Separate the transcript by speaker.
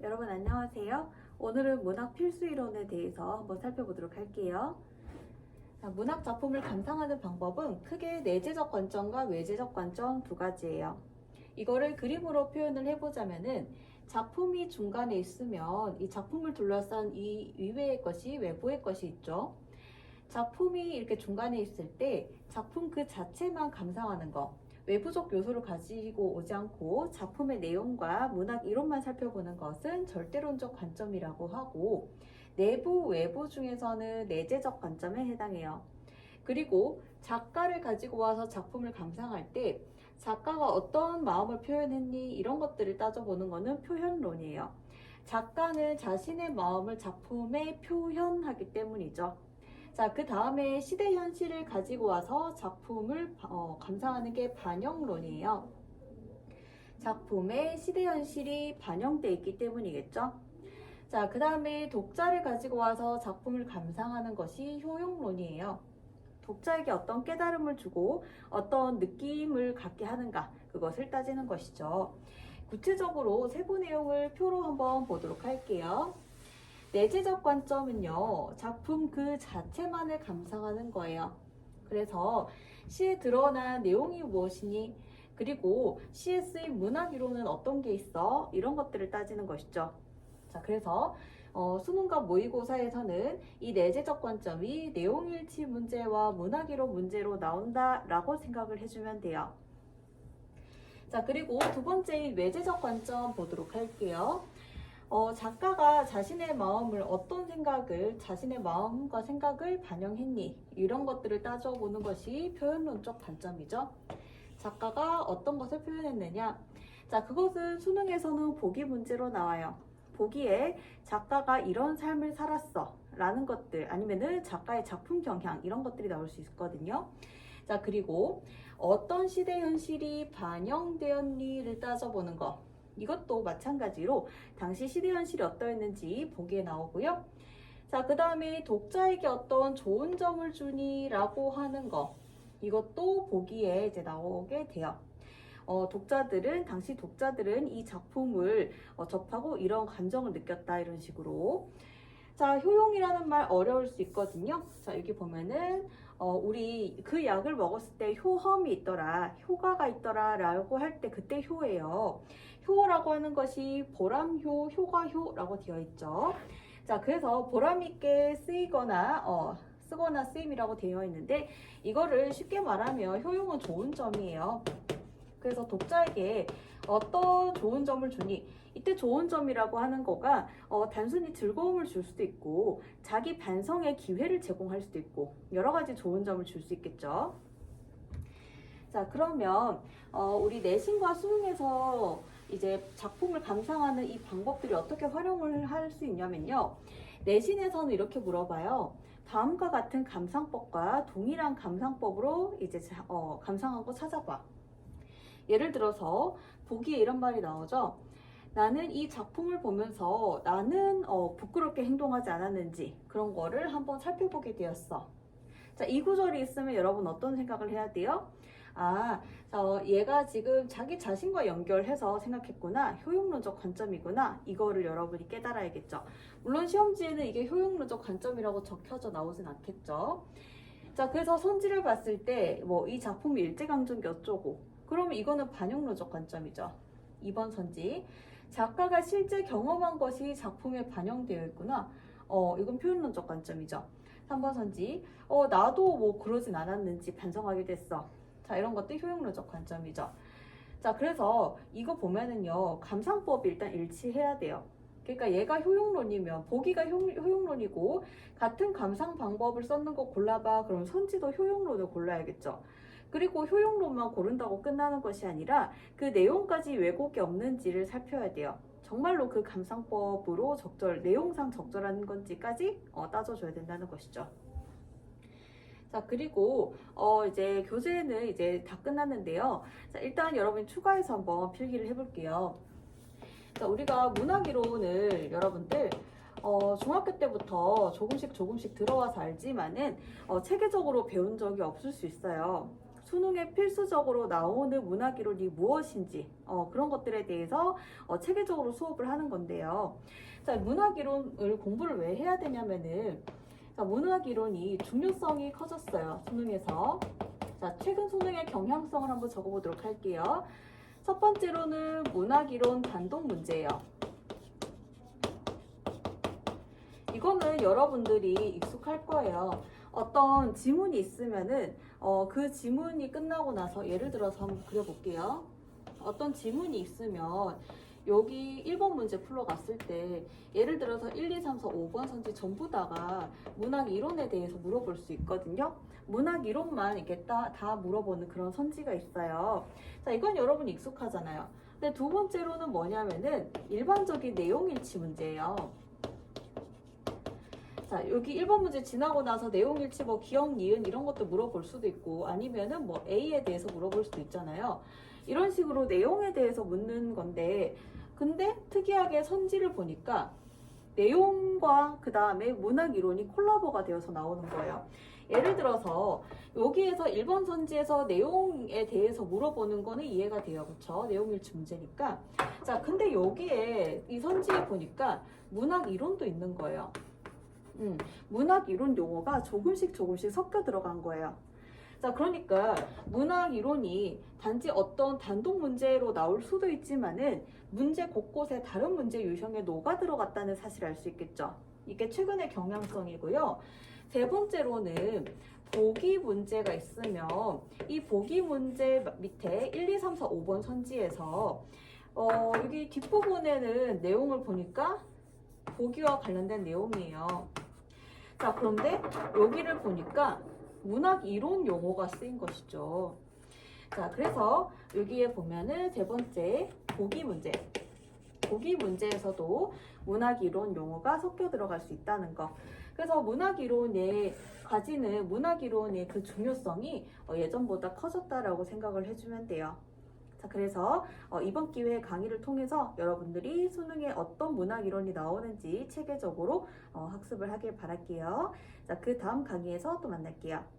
Speaker 1: 여러분 안녕하세요. 오늘은 문학 필수 이론에 대해서 한번 살펴보도록 할게요. 자, 문학 작품을 감상하는 방법은 크게 내재적 관점과 외재적 관점 두 가지예요. 이거를 그림으로 표현을 해보자면은 작품이 중간에 있으면 이 작품을 둘러싼 이 이외의 것이 외부의 것이 있죠. 작품이 이렇게 중간에 있을 때 작품 그 자체만 감상하는 거, 외부적 요소를 가지고 오지 않고 작품의 내용과 문학 이론만 살펴보는 것은 절대론적 관점이라고 하고 내부, 외부 중에서는 내재적 관점에 해당해요. 그리고 작가를 가지고 와서 작품을 감상할 때 작가가 어떤 마음을 표현했니 이런 것들을 따져보는 것은 표현론이에요. 작가는 자신의 마음을 작품에 표현하기 때문이죠. 자, 그 다음에 시대 현실을 가지고 와서 작품을 어, 감상하는 게 반영론이에요. 작품에 시대 현실이 반영돼 있기 때문이겠죠. 자, 그 다음에 독자를 가지고 와서 작품을 감상하는 것이 효용론이에요. 독자에게 어떤 깨달음을 주고 어떤 느낌을 갖게 하는가, 그것을 따지는 것이죠. 구체적으로 세부 내용을 표로 한번 보도록 할게요. 내재적 관점은요, 작품 그 자체만을 감상하는 거예요. 그래서 시에 드러난 내용이 무엇이니, 그리고 시에 쓰인 문학 이론은 어떤 게 있어? 이런 것들을 따지는 것이죠. 자, 그래서 어, 수능과 모의고사에서는 이 내재적 관점이 내용일치 문제와 문학 이론 문제로 나온다라고 생각을 해주면 돼요. 자, 그리고 두 번째인 외재적 관점 보도록 할게요. 어, 작가가 자신의 마음을 어떤 생각을 자신의 마음과 생각을 반영했니 이런 것들을 따져보는 것이 표현론적 관점이죠. 작가가 어떤 것을 표현했느냐 자 그것은 수능에서는 보기 문제로 나와요. 보기에 작가가 이런 삶을 살았어 라는 것들 아니면은 작가의 작품 경향 이런 것들이 나올 수 있거든요. 자 그리고 어떤 시대 현실이 반영되었니를 따져보는 것 이것도 마찬가지로 당시 시대 현실이 어떠했는지 보기에 나오고요. 자, 그 다음에 독자에게 어떤 좋은 점을 주니 라고 하는 거. 이것도 보기에 이제 나오게 돼요. 어, 독자들은, 당시 독자들은 이 작품을 어, 접하고 이런 감정을 느꼈다. 이런 식으로. 자, 효용이라는 말 어려울 수 있거든요. 자, 여기 보면은, 어, 우리 그 약을 먹었을 때 효험이 있더라, 효과가 있더라 라고 할 때 그때 효예요. 효라고 하는 것이 보람효, 효과효라고 되어 있죠. 자, 그래서 보람있게 쓰이거나, 어, 쓰거나 쓰임이라고 되어 있는데, 이거를 쉽게 말하면 효용은 좋은 점이에요. 그래서 독자에게 어떤 좋은 점을 주니, 이때 좋은 점이라고 하는 거가 어, 단순히 즐거움을 줄 수도 있고, 자기 반성의 기회를 제공할 수도 있고, 여러 가지 좋은 점을 줄 수 있겠죠. 자, 그러면 어, 우리 내신과 수능에서 이제 작품을 감상하는 이 방법들이 어떻게 활용을 할 수 있냐면요. 내신에서는 이렇게 물어봐요. 다음과 같은 감상법과 동일한 감상법으로 이제 자- 어, 감상한 거 찾아봐. 예를 들어서 보기에 이런 말이 나오죠. 나는 이 작품을 보면서 나는 어, 부끄럽게 행동하지 않았는지 그런 거를 한번 살펴보게 되었어. 자, 이 구절이 있으면 여러분 어떤 생각을 해야 돼요? 아, 어, 얘가 지금 자기 자신과 연결해서 생각했구나. 효용론적 관점이구나. 이거를 여러분이 깨달아야겠죠. 물론 시험지에는 이게 효용론적 관점이라고 적혀져 나오진 않겠죠. 자, 그래서 선지를 봤을 때 뭐 이 작품이 일제강점기 어쩌고 그러면 이거는 반영론적 관점이죠. 2번 선지. 작가가 실제 경험한 것이 작품에 반영되어 있구나. 어, 이건 표현론적 관점이죠. 3번 선지. 어, 나도 뭐 그러진 않았는지 반성하게 됐어. 자, 이런 것들 효용론적 관점이죠. 자, 그래서 이거 보면은요, 감상법이 일단 일치해야 돼요. 그러니까 얘가 효용론이면 보기가 효, 효용론이고 같은 감상 방법을 썼는 거 골라봐. 그럼 선지도 효용론을 골라야겠죠. 그리고 효용론만 고른다고 끝나는 것이 아니라 그 내용까지 왜곡이 없는지를 살펴야 돼요. 정말로 그 감상법으로 적절, 내용상 적절한 건지까지 어, 따져줘야 된다는 것이죠. 자, 그리고, 어, 이제 교재는 이제 다 끝났는데요. 자, 일단 여러분 추가해서 한번 필기를 해볼게요. 자, 우리가 문학이론을 여러분들, 어, 중학교 때부터 조금씩 조금씩 들어와서 알지만은, 어, 체계적으로 배운 적이 없을 수 있어요. 수능에 필수적으로 나오는 이론이 무엇인지 어, 그런 것들에 대해서 어, 체계적으로 수업을 하는 건데요. 자, 문학 이론을 공부를 왜 해야 되냐면은 자, 문학 이론이 중요성이 커졌어요. 수능에서. 자, 최근 수능의 경향성을 한번 적어보도록 할게요. 첫 번째로는 문학 이론 단독 문제예요. 이거는 여러분들이 익숙할 거예요. 어떤 지문이 있으면은 어, 그 지문이 끝나고 나서 예를 들어서 한번 그려볼게요. 어떤 지문이 있으면 여기 1번 문제 풀러갔을 때 예를 들어서 1, 2, 3, 4, 5번 선지 전부 다가 문학 이론에 대해서 물어볼 수 있거든요. 문학 이론만 이렇게 다, 다 물어보는 그런 선지가 있어요. 자, 이건 여러분 익숙하잖아요. 근데 두 번째로는 뭐냐면은 일반적인 내용 일치 문제예요. 자, 여기 1번 문제 지나고 나서 내용 일치 뭐 기억, 니은 이런 것도 물어볼 수도 있고 아니면은 뭐 A에 대해서 물어볼 수도 있잖아요. 이런 식으로 내용에 대해서 묻는 건데 근데 특이하게 선지를 보니까 내용과 그 다음에 문학 이론이 콜라보가 되어서 나오는 거예요. 예를 들어서 여기에서 1번 선지에서 내용에 대해서 물어보는 거는 이해가 돼요. 그쵸? 내용 일치 문제니까. 자, 근데 여기에 이 선지에 보니까 문학 이론도 있는 거예요. 음, 문학 이론 용어가 조금씩 조금씩 섞여 들어간 거예요. 자, 그러니까 문학 이론이 단지 어떤 단독 문제로 나올 수도 있지만은 문제 곳곳에 다른 문제 유형에 녹아 들어갔다는 사실을 알 수 있겠죠. 이게 최근의 경향성이고요. 세 번째로는 보기 문제가 있으면 이 보기 문제 밑에 1, 2, 3, 4, 5번 선지에서 어, 여기 뒷부분에는 내용을 보니까 보기와 관련된 내용이에요. 자, 그런데 여기를 보니까 문학 이론 용어가 쓰인 것이죠. 자, 그래서 여기에 보면은 세 번째 보기 문제. 보기 문제에서도 문학 이론 용어가 섞여 들어갈 수 있다는 거. 그래서 문학 이론에 가지는 문학 이론의 그 중요성이 어, 예전보다 커졌다라고 생각을 해주면 돼요. 자, 그래서 어, 이번 기회에 강의를 통해서 여러분들이 수능에 어떤 문학 이론이 나오는지 체계적으로 어, 학습을 하길 바랄게요. 자, 그 다음 강의에서 또 만날게요.